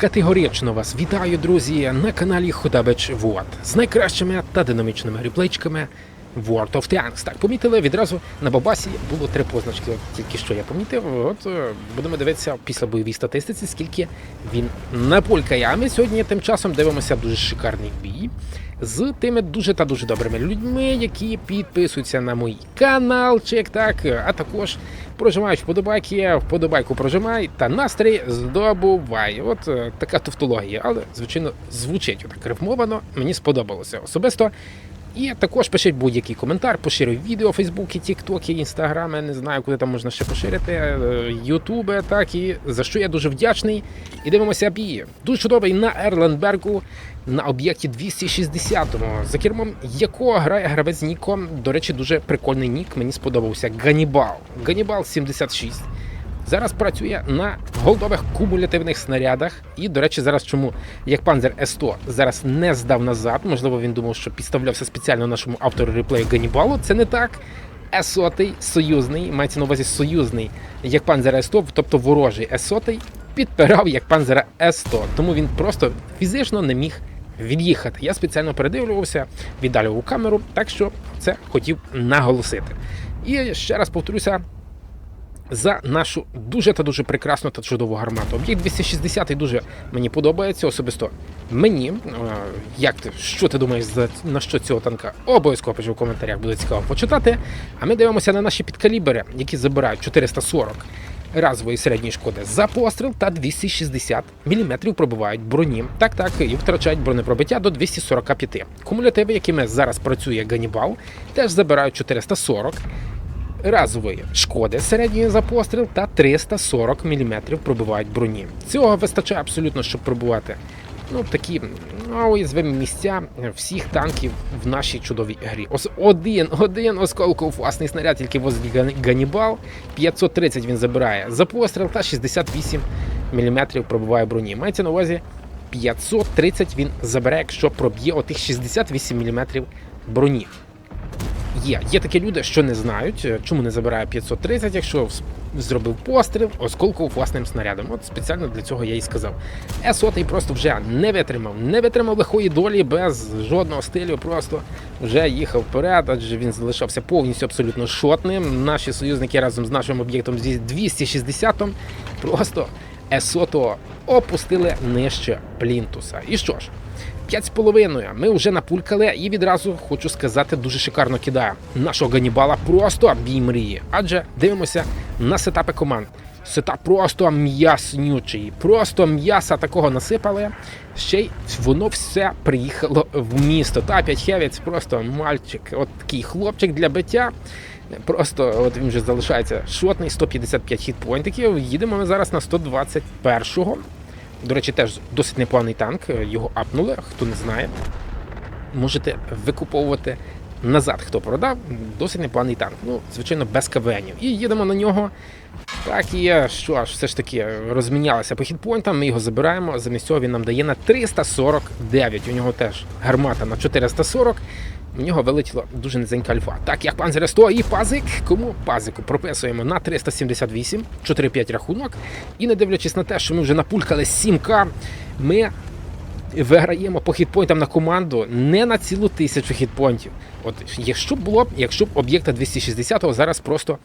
Категорично вас вітаю, друзі, на каналі Ходабич Вот з найкращими та динамічними реплейчиками World of Tanks. Так, помітили відразу на Бабасі було три позначки. Тільки що я помітив. От е, будемо дивитися після бойовій статистиці, скільки він напулькає. А ми сьогодні тим часом дивимося дуже шикарний бій з тими дуже та дуже добрими людьми, які підписуються на мій канал, чи як так, а також прожимають вподобайки, вподобайку прожимай та настрій здобувай. От е, така тавтологія, але звичайно звучить отак рифмовано. Мені сподобалося особисто. І також пишіть будь-який коментар, поширюй відео, Фейсбуці, Тіктокі, Інстаграми, не знаю, куди там можна ще поширити, е, Ютубе, так і за що я дуже вдячний. І дивимося бій. Дуже чудовий на Ерленбергу на об'єкті 260-му, за кермом якого грає гравець ніком. До речі, дуже прикольний нік. Мені сподобався Ганібал. Ганібал 76. Зараз працює на голдових кумулятивних снарядах. І, до речі, зараз чому як панзер С100 зараз не здав назад. Можливо, він думав, що підставлявся спеціально нашому автору реплею Ганібалу. Це не так. С100 союзний, мається на увазі союзний як панзера С100, тобто ворожий С100 підпирав як панзера С100. Тому він просто фізично не міг від'їхати. Я спеціально передивлювався, віддалював камеру, так що це хотів наголосити. І ще раз повторюся, за нашу дуже та дуже прекрасну та чудову гармату. Об'єкт 260 дуже мені подобається особисто мені. Е, Як ти що ти думаєш за на що цього танка? Обов'язково пиши в коментарях, буде цікаво почитати. А ми дивимося на наші підкалібери, які забирають 440 разової середньої шкоди за постріл та 260 мм пробивають броні. Так, так, і втрачають бронепробиття до 245. Кумулятиви, якими зараз працює Ганібал, теж забирають 440 разової шкоди середньої за постріл та 340 мм пробивають броні. Цього вистачає абсолютно, щоб пробувати ну, такі ну, уязвимі місця всіх танків в нашій чудовій грі. Ось один, один осколков власний снаряд, тільки возить Ганібал. 530 він забирає за постріл та 68 мм пробиває броні. Мається на увазі 530 він забере, якщо проб'є отих 68 мм броні. Є. Є такі люди, що не знають, е, чому не забирає 530, якщо зробив постріл осколково власним снарядом. От спеціально для цього я і сказав. С-100 просто вже не витримав, не витримав лихої долі без жодного стилю, просто вже їхав вперед, адже він залишався повністю абсолютно шотним. Наші союзники разом з нашим об'єктом зі 260 просто С-100 опустили нижче плінтуса. І що ж? П'ять з половиною. Ми вже напулькали і відразу хочу сказати, дуже шикарно кидає. Нашого Ганібала просто бій мрії. Адже дивимося на сетапи команд. Сетап просто м'яснючий. Просто м'яса такого насипали. Ще й воно все приїхало в місто. Та 5 хевіць, просто мальчик, от такий хлопчик для биття. Просто от він вже залишається шотний, 155 хітпойнтиків. Їдемо ми зараз на 121-го. До речі, теж досить непоганий танк. Його апнули, хто не знає. Можете викуповувати назад, хто продав. Досить непоганий танк. Ну, звичайно, без КВНів. І їдемо на нього. Так і є, що ж, все ж таки розмінялися по хітпойнтам. Ми його забираємо. Замість цього він нам дає на 349. У нього теж гармата на 440. У нього вилетіла дуже низенька альфа. Так, як пан 100 і пазик. Кому пазику прописуємо на 378, 4-5 рахунок. І не дивлячись на те, що ми вже напулькали 7К, ми виграємо по хітпойнтам на команду не на цілу тисячу хітпойнтів. От якщо б було, якщо б об'єкта 260-го зараз просто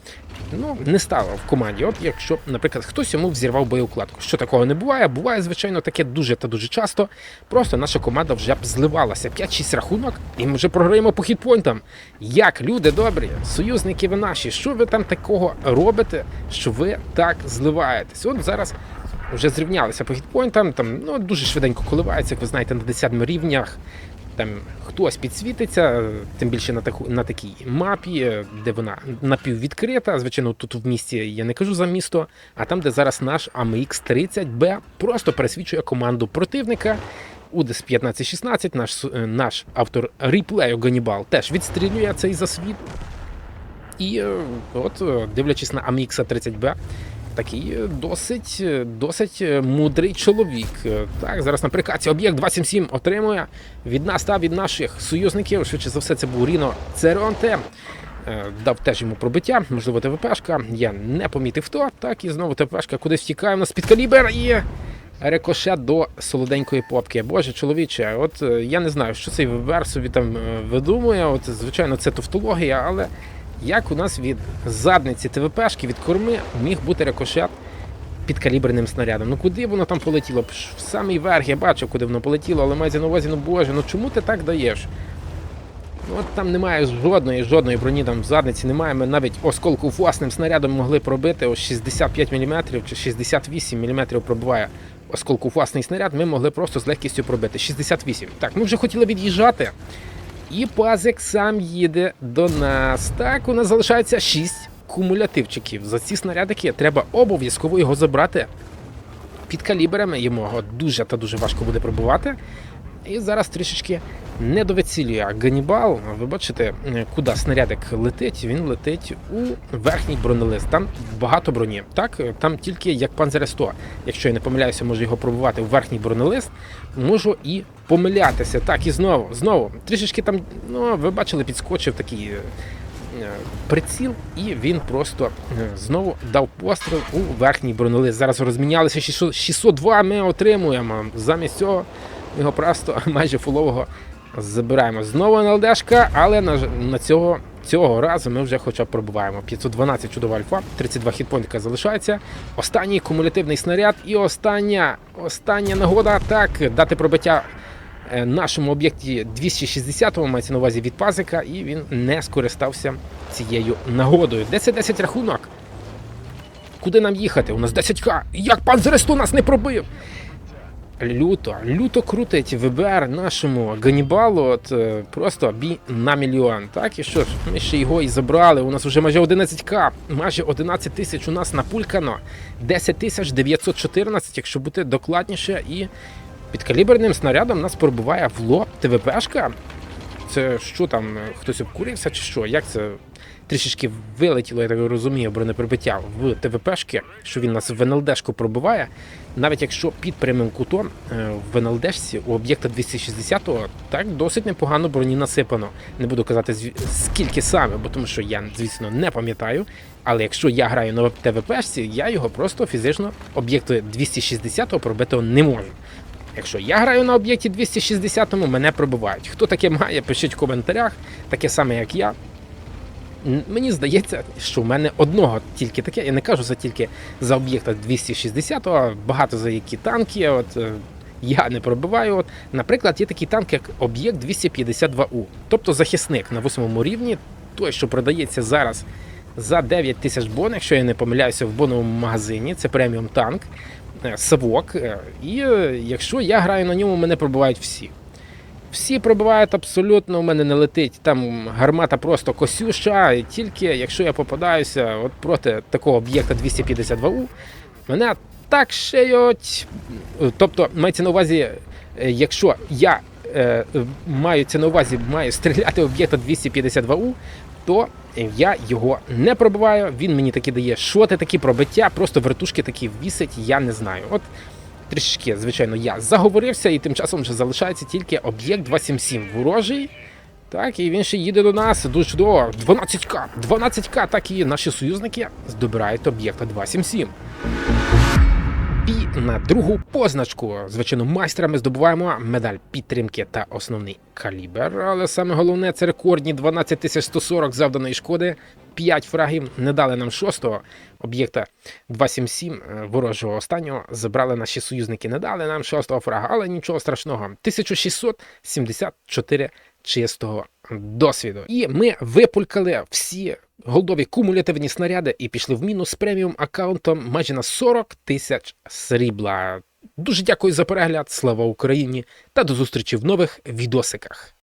ну, не стало в команді. От якщо, наприклад, хтось йому взірвав боєукладку. Що такого не буває? Буває, звичайно, таке дуже та дуже часто. Просто наша команда вже б зливалася. 5-6 рахунок, і ми вже програємо по хітпойнтам. Як люди добрі, союзники ви наші, що ви там такого робите, що ви так зливаєтесь? От зараз вже зрівнялися по хітпойнтам, там ну, дуже швиденько коливається, як ви знаєте, на 10 рівнях. Там хтось підсвітиться, тим більше на таку на такій мапі, де вона напіввідкрита. Звичайно, тут в місті я не кажу за місто, а там, де зараз наш AMX 30B просто пересвічує команду противника. УДС 1516, наш наш автор реплею Ганібал теж відстрілює цей засвіт. І е, от, е, дивлячись на AMX 30B, такий е, досить, е, досить е, мудрий чоловік. Так, зараз на прикаці об'єкт 277 отримує від нас та від наших союзників. Швидше за все, це був Ріно Церонте. Дав теж йому пробиття, можливо, ТВПшка. Я не помітив хто. Так, і знову ТВПшка кудись втікає. У нас під калібр і рикошет до солоденької попки. Боже, чоловіче, от я не знаю, що цей ВБР собі там видумує. От, звичайно, це тавтологія, але як у нас від задниці ТВПшки, від корми міг бути рикошет підкаліберним снарядом. Ну куди воно там полетіло? В самий верх я бачив, куди воно полетіло, але мається на увазі, ну боже, ну чому ти так даєш? Ну, от там немає жодної, жодної броні там в задниці, немає. Ми навіть осколку власним снарядом могли пробити ось 65 мм чи 68 мм пробиває осколку власний снаряд, ми могли просто з легкістю пробити. 68. Так, ми вже хотіли від'їжджати. І пазик сам їде до нас. Так, у нас залишається 6 кумулятивчиків. За ці снарядики треба обов'язково його забрати. Під калібрами його дуже та дуже важко буде пробувати. І зараз трішечки не довицілює Ганібал. Ви бачите, куди снарядик летить. Він летить у верхній бронелист. Там багато броні. Так, там тільки як Panzer 100. Якщо я не помиляюся, можу його пробувати у верхній бронелист. Можу і помилятися. Так, і знову, знову. Трішечки там, ну, ви бачили, підскочив такий. е, е, Приціл, і він просто е, знову дав постріл у верхній бронелист. Зараз розмінялися 602 Ми отримуємо. Замість цього його просто майже фулового забираємо. Знову НЛДшка, але на, на цього, цього разу ми вже хоча б пробуваємо. 512 чудова альфа, 32 хітпойнтика залишається. Останній кумулятивний снаряд і остання, остання нагода так дати пробиття нашому об'єкті 260-го, мається на увазі від пазика, і він не скористався цією нагодою. 10-10 рахунок. Куди нам їхати? У нас 10к. Як пан Зересту нас не пробив? Люто, люто крутить ВБР нашому Ганібалу. От е, просто бій на мільйон. Так і що ж, ми ще його і забрали. У нас вже майже 11к, майже 11 тисяч у нас напулькано. 10 тисяч 914, якщо бути докладніше, і підкаліберним снарядом нас пробиває в лоб ТВПшка. Це що там, хтось обкурився чи що? Як це трішечки вилетіло, я так розумію, бронеприбиття в ТВПшки, що він нас в НЛДшку пробиває. Навіть якщо під прямим кутом е, в НЛДшці у об'єкта 260-го так досить непогано броні насипано. Не буду казати скільки саме, бо тому що я, звісно, не пам'ятаю. Але якщо я граю на ТВПшці, я його просто фізично об'єкту 260-го пробити не можу. Якщо я граю на об'єкті 260-му, мене пробивають. Хто таке має, пишіть в коментарях, таке саме, як я. Мені здається, що в мене одного тільки таке. Я не кажу за тільки за об'єкта 260, а багато за які танки. От е, я не пробиваю. От, наприклад, є такий танк, як об'єкт 252У, тобто захисник на восьмому рівні, той, що продається зараз за 9 тисяч бон, якщо я не помиляюся, в боновому магазині. Це преміум танк, Савок. е, І е, якщо я граю на ньому, мене пробивають всі. Всі пробивають абсолютно, у мене не летить. Там гармата просто косюща, і тільки якщо я попадаюся от проти такого об'єкта 252У, мене так шиють. Тобто, мається на увазі, е, якщо я е, маю це на увазі, маю стріляти об'єкта 252У, то я його не пробиваю. Він мені таки дає шоти, такі пробиття, просто вертушки такі вісить, я не знаю. От трішки, звичайно, я заговорився, і тим часом вже залишається тільки об'єкт 277 ворожий. Так, і він ще їде до нас дуже чудово. 12к, 12к, так і наші союзники здобирають об'єкта 277. Бій на другу позначку. Звичайно, майстрами здобуваємо медаль підтримки та основний калібр. Але саме головне це рекордні 12140 завданої шкоди. 5 фрагів не дали нам шостого об'єкта 277 е, ворожого останнього. Забрали наші союзники, не дали нам шостого фрага, але нічого страшного. 1674 чистого досвіду. І ми випулькали всі голдові кумулятивні снаряди і пішли в мінус з преміум аккаунтом майже на 40 тисяч срібла. Дуже дякую за перегляд. Слава Україні та до зустрічі в нових відосиках.